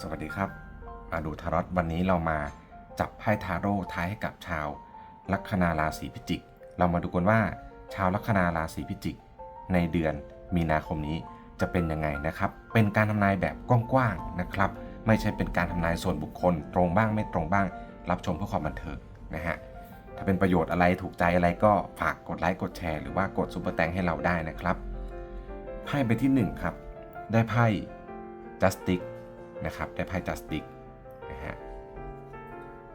สวัสดีครับมาดูทารอตวันนี้เรามาจับไพ่ทาโร่ท้ายให้กับชาว ลัคนาราศีพิจิก เรามาดูกันว่า ชาวลัคนาราศีพิจิก ในเดือนมีนาคมนี้จะเป็นยังไงนะครับ เป็นการทำนายแบบกว้างๆนะครับ ไม่ใช่เป็นการทำนายส่วนบุคคล ตรงบ้างไม่ตรงบ้าง รับชมเพื่อความบันเทิงนะฮะ ถ้าเป็นประโยชน์อะไรถูกใจอะไรก็ฝากกดไลค์กดแชร์หรือว่ากดซุปเปอร์แตงให้เราได้นะครับ ไพ่ใบที่หนึ่งครับ ได้ไพ่ Justice นะครับได้ไพ่ Justice นะฮะ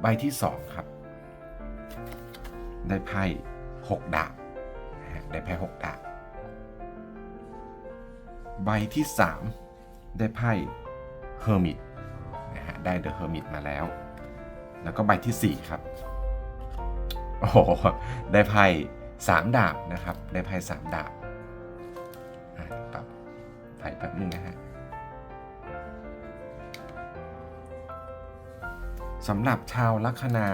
ใบที่สองครับ ได้ไพ่หกดาบนะฮะได้ไพ่หกดาบใบที่สามได้ไพ่ Hermit นะฮะได้ The Hermit มาแล้ว แล้วก็ใบที่สี่ครับ โอ้โห ได้ไพ่สามดาบนะครับ ได้ไพ่สามดาบปรับไพ่แป๊บนึงนะฮะ สำหรับชาวลัคนา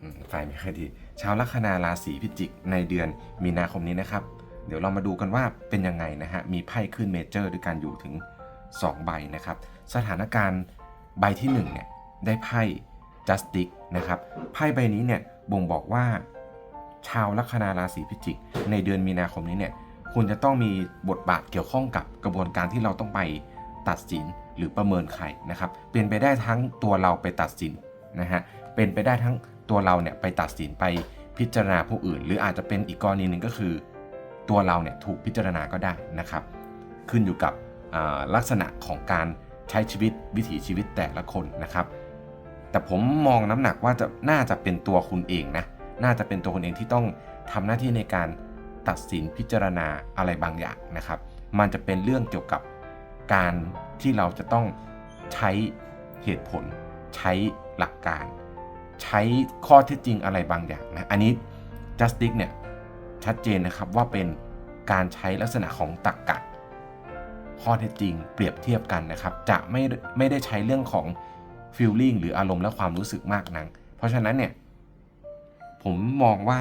อืมไฟไม่ค่อยดีชาวลัคนาราศีพิจิกในเดือนมีนาคมนี้นะครับ เดี๋ยวเรามาดูกันว่าเป็นยังไงนะฮะ มีไพ่ขึ้นเมเจอร์ด้วยกันอยู่ถึง 2 ใบนะครับ สถานการณ์ใบที่1เนี่ยได้ไพ่ Justice นะครับ ไพ่ใบนี้เนี่ยบ่งบอกว่า ชาวลัคนาราศีพิจิก ในเดือนมีนาคมนี้เนี่ยคุณจะต้องมีบทบาทเกี่ยวข้องกับกระบวนการที่เราต้องไป ตัดสินหรือประเมินใครนะครับ เป็นไปได้ทั้งตัวเราไปตัดสินนะฮะ เป็นไปได้ทั้งตัวเราเนี่ยไปตัดสินไปพิจารณาผู้อื่น หรืออาจจะเป็นอีกกรณีหนึ่งก็คือ ตัวเราเนี่ยถูกพิจารณาก็ได้นะครับ ขึ้นอยู่กับลักษณะของการใช้ชีวิตวิถีชีวิตแต่ละคนนะครับ แต่ผมมองน้ำหนักว่าจะน่าจะเป็นตัวคุณเองนะน่าจะเป็นตัวคุณเองที่ต้องทำหน้าที่ในการตัดสินพิจารณาอะไรบางอย่างนะครับ มันจะเป็นเรื่องเกี่ยวกับ การที่เราจะต้องใช้เหตุผล ใช้หลักการ ใช้ข้อเท็จจริงอะไรบางอย่างนะอันนี้ justice เนี่ยชัดเจนนะครับว่าเป็นการใช้ลักษณะของตรรกกะข้อเท็จจริง เปรียบเทียบกันนะครับ จะไม่ไม่ได้ใช้เรื่องของ feeling หรืออารมณ์และความรู้สึกมากนักเพราะฉะนั้นเนี่ยผมมองว่า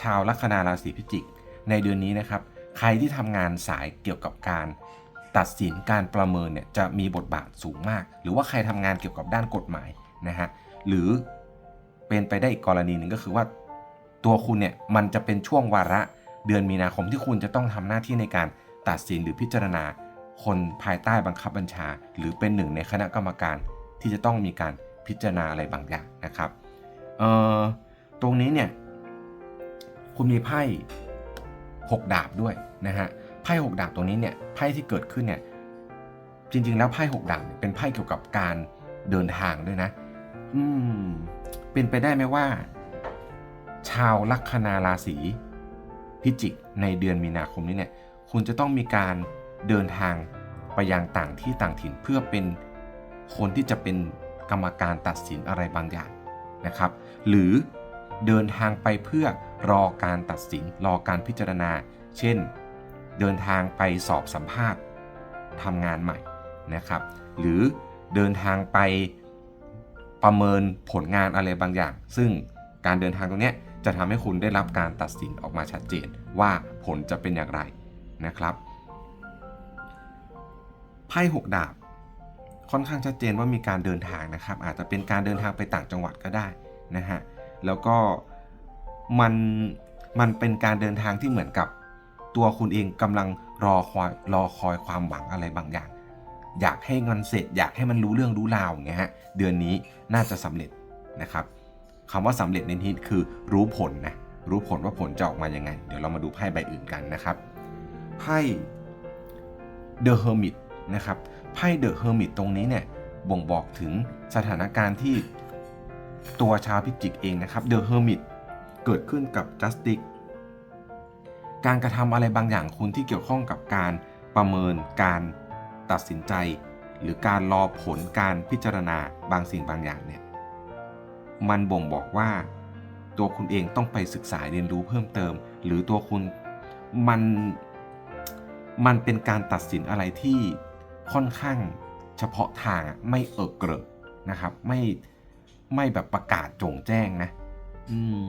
ชาวลัคนาราศีพิจิก ในเดือนนี้นะครับ ใครที่ทำงานสายเกี่ยวกับการ ตัดสินการประเมินเนี่ยจะมีบทบาทสูงมาก หรือว่าใครทำงานเกี่ยวกับด้านกฎหมายนะฮะหรือเป็นไปได้อีกกรณีหนึ่งก็คือว่า ตัวคุณเนี่ยมันจะเป็นช่วงวาระเดือนมีนาคมที่คุณจะต้องทำหน้าที่ในการตัดสินหรือพิจารณา คนภายใต้บังคับบัญชา หรือเป็นหนึ่งในคณะกรรมการที่จะต้องมีการพิจารณาอะไรบางอย่างนะครับเอ่อตรงนี้เนี่ยคุณมีไพ่หกดาบด้วยนะฮะ ไพ่หกดาบตรงนี้เนี่ยไพ่ที่เกิดขึ้นเนี่ยจริง ๆ แล้วไพ่หกดาบเนี่ยเป็นไพ่เกี่ยวกับการเดินทางด้วยนะ อืม เป็นไปได้ไหมว่า ชาวลัคนาราศีพิจิกในเดือนมีนาคมนี้เนี่ยคุณจะต้องมีการเดินทางไปยังต่างที่ต่างถิ่นเพื่อเป็นคนที่จะเป็นกรรมการตัดสินอะไรบางอย่างนะครับ หรือเดินทางไปเพื่อรอการตัดสินรอการพิจารณา เช่น เดินทางไปสอบสัมภาษณ์ทำงานใหม่นะครับ หรือเดินทางไปประเมินผลงานอะไรบางอย่าง ซึ่งการเดินทางตรงนี้จะทำให้คุณได้รับการตัดสินออกมาชัดเจนว่าผลจะเป็นอย่างไรนะครับไพ่หกดาบ ค่อนข้างชัดเจนว่ามีการเดินทางนะครับ อาจจะเป็นการเดินทางไปต่างจังหวัดก็ได้นะฮะแล้วก็มันมันเป็นการเดินทางที่เหมือนกับ ตัวคุณเองกำลังรอคอยรอคอยความหวังอะไรบางอย่าง อยากให้มันเสร็จ อยากให้มันรู้เรื่องรู้ราวอย่างเงี้ยฮะเดือนนี้น่าจะสำเร็จนะครับคำว่าสำเร็จในที่คือรู้ผลนะรู้ผลว่าผลจะออกมายังไง เดี๋ยวเรามาดูไพ่ใบอื่นกันนะครับไพ่ The Hermit นะครับไพ่ The Hermit ตรงนี้เนี่ยบ่งบอกถึงสถานการณ์ที่ตัวชาวพิจิกเองนะครับ The Hermit เกิดขึ้นกับ Justice การกระทำอะไรบางอย่างคุณที่เกี่ยวข้องกับการประเมินการตัดสินใจ หรือการรอผลการพิจารณาบางสิ่งบางอย่างเนี่ยมันบ่งบอกว่า ตัวคุณเองต้องไปศึกษาเรียนรู้เพิ่มเติม หรือตัวคุณมันมันเป็นการตัดสินอะไรที่ค่อนข้างเฉพาะทางไม่เอิกเกริกนะครับไม่ไม่แบบประกาศโจงแจ้งนะ อืม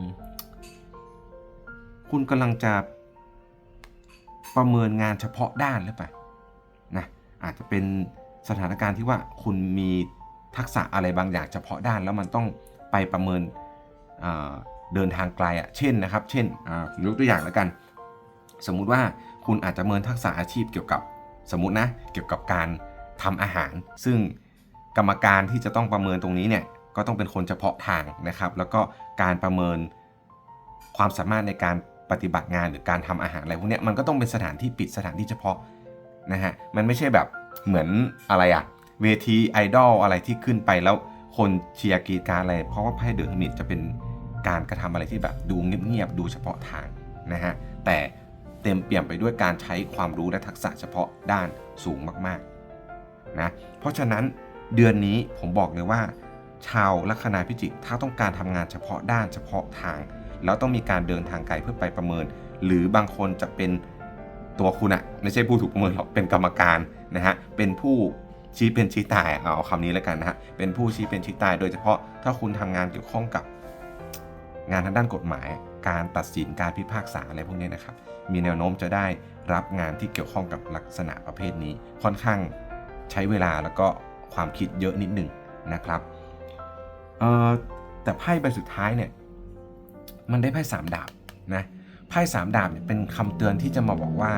คุณกำลังจะ ประเมินงานเฉพาะด้านหรือเปล่านะอาจจะเป็นสถานการณ์ที่ว่าคุณมีทักษะอะไรบางอย่างเฉพาะด้านแล้วมันต้องไปประเมินเดินทางไกลอะ่ะเช่นนะครับ เช่นผมยกตัวอย่างแล้วกัน สมมุติว่าคุณอาจจะเมินทักษะอาชีพเกี่ยวกับสมมตินะเกี่ยวกับการทำอาหาร ซึ่งกรรมการที่จะต้องประเมินตรงนี้เนี่ยก็ต้องเป็นคนเฉพาะทางนะครับ แล้วก็การประเมินความสามารถในการ ปฏิบัติงานหรือการทำอาหารอะไรพวกนี้มันก็ต้องเป็นสถานที่ปิดสถานที่เฉพาะนะฮะมันไม่ใช่แบบเหมือนอะไรอะเวทีไอดอลอะไรที่ขึ้นไปแล้วคนเชียร์กรีดกรารอะไร เพราะว่าไพ่เดอะมิดจะเป็นการกระทำอะไรที่แบบดูเงียบๆดูเฉพาะทางนะฮะแต่เต็มเปี่ยมไปด้วยการใช้ความรู้และทักษะเฉพาะด้านสูงมากๆนะเพราะฉะนั้นเดือนนี้ผมบอกเลยว่า ชาวลัคนาพิจิกถ้าต้องการทำงานเฉพาะด้านเฉพาะทาง แล้วต้องมีการเดินทางไกลเพื่อไปประเมิน หรือบางคนจะเป็นตัวคุณอะไม่ใช่ผู้ถูกประเมินหรอกเป็นกรรมการนะฮะเป็นผู้ชี้เป็นชี้ตายเอาคำนี้แล้วกันนะฮะเป็นผู้ชี้เป็นชี้ตาย โดยเฉพาะถ้าคุณทำงานเกี่ยวข้องกับงานทางด้านกฎหมาย การตัดสินการพิพากษาอะไรพวกนี้นะครับ มีแนวโน้มจะได้รับงานที่เกี่ยวข้องกับลักษณะประเภทนี้ ค่อนข้างใช้เวลาแล้วก็ความคิดเยอะนิดหนึ่งนะครับแต่ไพ่ใบสุดท้ายเนี่ย มันได้ไพ่สามดาบนะไพ่สามดาบเนี่ยเป็นคำเตือนที่จะมาบอกว่า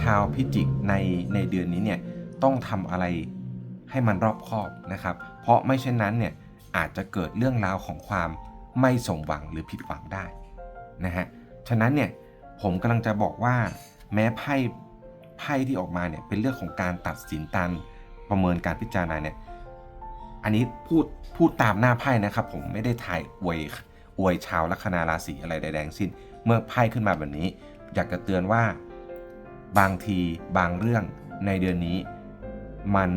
ชาวพิจิกในในเดือนนี้เนี่ยต้องทำอะไรให้มันรอบคอบนะครับ เพราะไม่เช่นนั้นเนี่ยอาจจะเกิดเรื่องราวของความไม่สมหวังหรือผิดหวังได้นะฮะฉะนั้นเนี่ยผมกำลังจะบอกว่าแม้ไพ่ไพ่ที่ออกมาเนี่ยเป็นเรื่องของการตัดสินตามประเมินการพิจารณาเนี่ยอันนี้พูดพูดตามหน้าไพ่นะครับ ผมไม่ได้ถ่ายอวย อวยชาวลัคนาราศีอะไรใดๆทั้งสิ้น เมื่อไพ่ขึ้นมาแบบนี้ อยากจะเตือนว่า บางทีบางเรื่องในเดือนนี้ มัน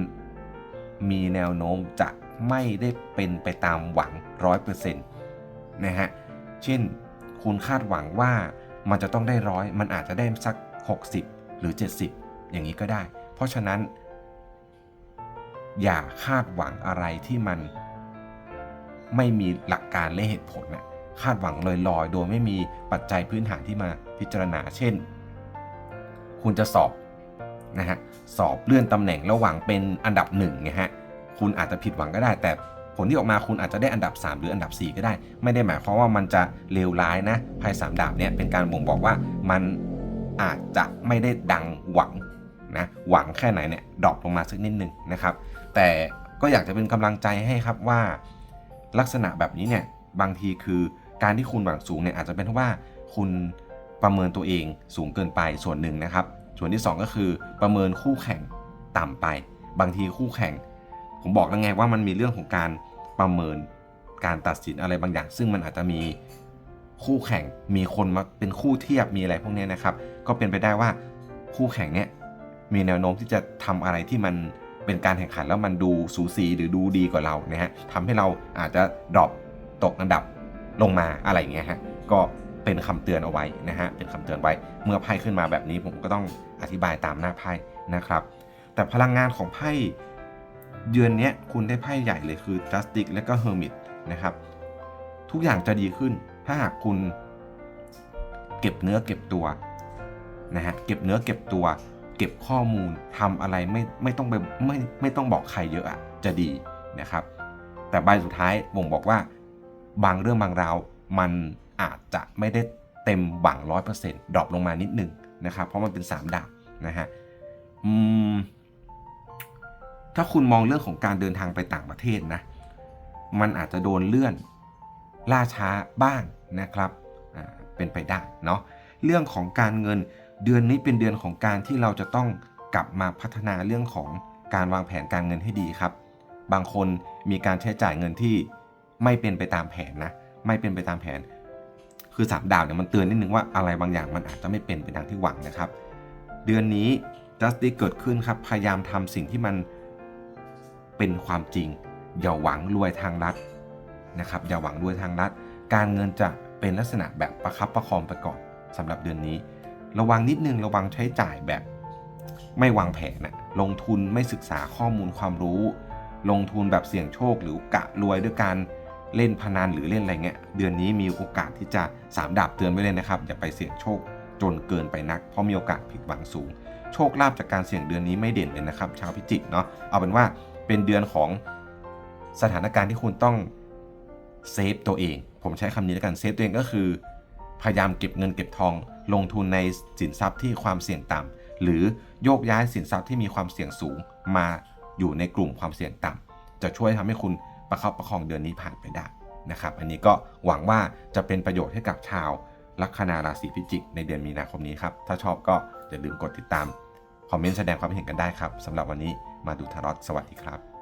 มีแนวโน้มจะไม่ได้เป็นไปตามหวัง 100%นะฮะ เช่น คุณคาดหวังว่ามันจะต้องได้ร้อยมันอาจจะได้สัก 60 หรือ 70 อย่างนี้ก็ได้ เพราะฉะนั้น อย่าคาดหวังอะไรที่มันไม่มีหลักการและเหตุผลนะ คาดหวังลอยๆ โดยไม่มีปัจจัยพื้นฐานที่มาพิจารณา เช่น คุณจะสอบนะฮะสอบเลื่อนตำแหน่งระหว่างเป็นอันดับหนึ่งนะฮะคุณอาจจะผิดหวังก็ได้ แต่ผลที่ออกมาคุณอาจจะได้อันดับ 3 หรืออันดับ 4 ก็ได้ ไม่ได้หมายความว่ามันจะเลวร้ายนะไพ่สามดาบเนี่ยเป็นการบ่งบอกว่ามันอาจจะไม่ได้ดังหวังนะหวังแค่ไหนเนี่ยดรอปลงมาสักนิดนึงนะครับ แต่ก็อยากจะเป็นกำลังใจให้ครับว่า ลักษณะแบบนี้เนี่ยบางทีคือ การที่คุณหวังสูงเนี่ยอาจจะเป็นเพราะว่าคุณประเมินตัวเองสูงเกินไปส่วนหนึ่งนะครับ ส่วนที่ 2 ก็คือประเมินคู่แข่งต่ำไป บางทีคู่แข่ง ผมบอกแล้วไงว่ามันมีเรื่องของการประเมินการตัดสินอะไรบางอย่าง ซึ่งมันอาจจะมีคู่แข่งมีคนมาเป็นคู่เทียบมีอะไรพวกนี้นะครับ ก็เป็นไปได้ว่าคู่แข่งเนี่ยมีแนวโน้มที่จะทำอะไรที่มันเป็นการแข่งขันแล้วมันดูสูสีหรือดูดีกว่าเรานะฮะทำให้เราอาจจะดรอปตกอันดับ ลงมาอะไรอย่างเงี้ยฮะก็เป็นคำเตือนเอาไว้นะฮะเป็นคำเตือนไว้เมื่อไพ่ขึ้นมาแบบนี้ผมก็ต้องอธิบายตามหน้าไพ่นะครับ แต่พลังงานของไพ่เดือนนี้คุณได้ไพ่ใหญ่เลยคือ Justice และก็ Hermit นะครับ ทุกอย่างจะดีขึ้น ถ้าหากคุณเก็บเนื้อเก็บตัวนะฮะเก็บเนื้อเก็บตัว เก็บข้อมูลทำอะไรไม่ไม่ต้องไปไม่ไม่ต้องบอกใครเยอะอะจะดีนะครับ แต่ใบสุดท้ายบ่งบอกว่า บางเรื่องบางราวมันอาจจะไม่ได้เต็มหวังร้อยเปอร์เซ็นต์ดรอปลงมานิดนึงนะครับ เพราะมันเป็น 3ดาบนะฮะถ้าคุณมองเรื่องของการเดินทางไปต่างประเทศนะ มันอาจจะโดนเลื่อนล่าช้าบ้างนะครับ เป็นไปได้เนาะ เรื่องของการเงินเดือนนี้เป็นเดือนของการที่เราจะต้องกลับมาพัฒนาเรื่องของการวางแผนการเงินให้ดีครับ บางคนมีการใช้จ่ายเงินที่ ไม่เป็นไปตามแผนนะ ไม่เป็นไปตามแผน คือสามดาวเนี่ยมันเตือนนิดนึงว่าอะไรบางอย่างมันอาจจะไม่เป็นไปดังที่หวังนะครับ เดือนนี้ justice เกิดขึ้นครับ พยายามทำสิ่งที่มันเป็นความจริง อย่าหวังรวยทางลัดนะครับ อย่าหวังรวยทางลัดการเงินจะเป็นลักษณะแบบประคับประคองไปก่อนสำหรับเดือนนี้ ระวังนิดนึงระวังใช้จ่ายแบบไม่วางแผนนะลงทุนไม่ศึกษาข้อมูลความรู้ ลงทุนแบบเสี่ยงโชคหรือกะรวยด้วยการ เล่นพนันหรือเล่นอะไรเงี้ยเดือนนี้มีโอกาสที่จะสามดาบเตือนไว้เลยนะครับ อย่าไปเสี่ยงโชคจนเกินไปนัก เพราะมีโอกาสผิดหวังสูง โชคลาภจากการเสี่ยงเดือนนี้ไม่เด่นเลยนะครับ ชาวพิจิกเนาะเอาเป็นว่าเป็นเดือนของสถานการณ์ที่คุณต้องเซฟตัวเอง ผมใช้คำนี้แล้วกันเซฟตัวเองก็คือพยายามเก็บเงินเก็บทอง ลงทุนในสินทรัพย์ที่ความเสี่ยงต่ำหรือโยกย้ายสินทรัพย์ที่มีความเสี่ยงสูงมาอยู่ในกลุ่มความเสี่ยงต่ำจะช่วยทำให้คุณ ประคับประคองเดือนนี้ผ่านไปได้นะครับอันนี้ก็หวังว่าจะเป็นประโยชน์ให้กับชาวลัคนาราศีพิจิก ในเดือนมีนาคมนี้ครับถ้าชอบก็อย่าลืมกดติดตามคอมเมนต์แสดงความเห็นกันได้ครับสำหรับวันนี้มาดูทารอตสวัสดีครับ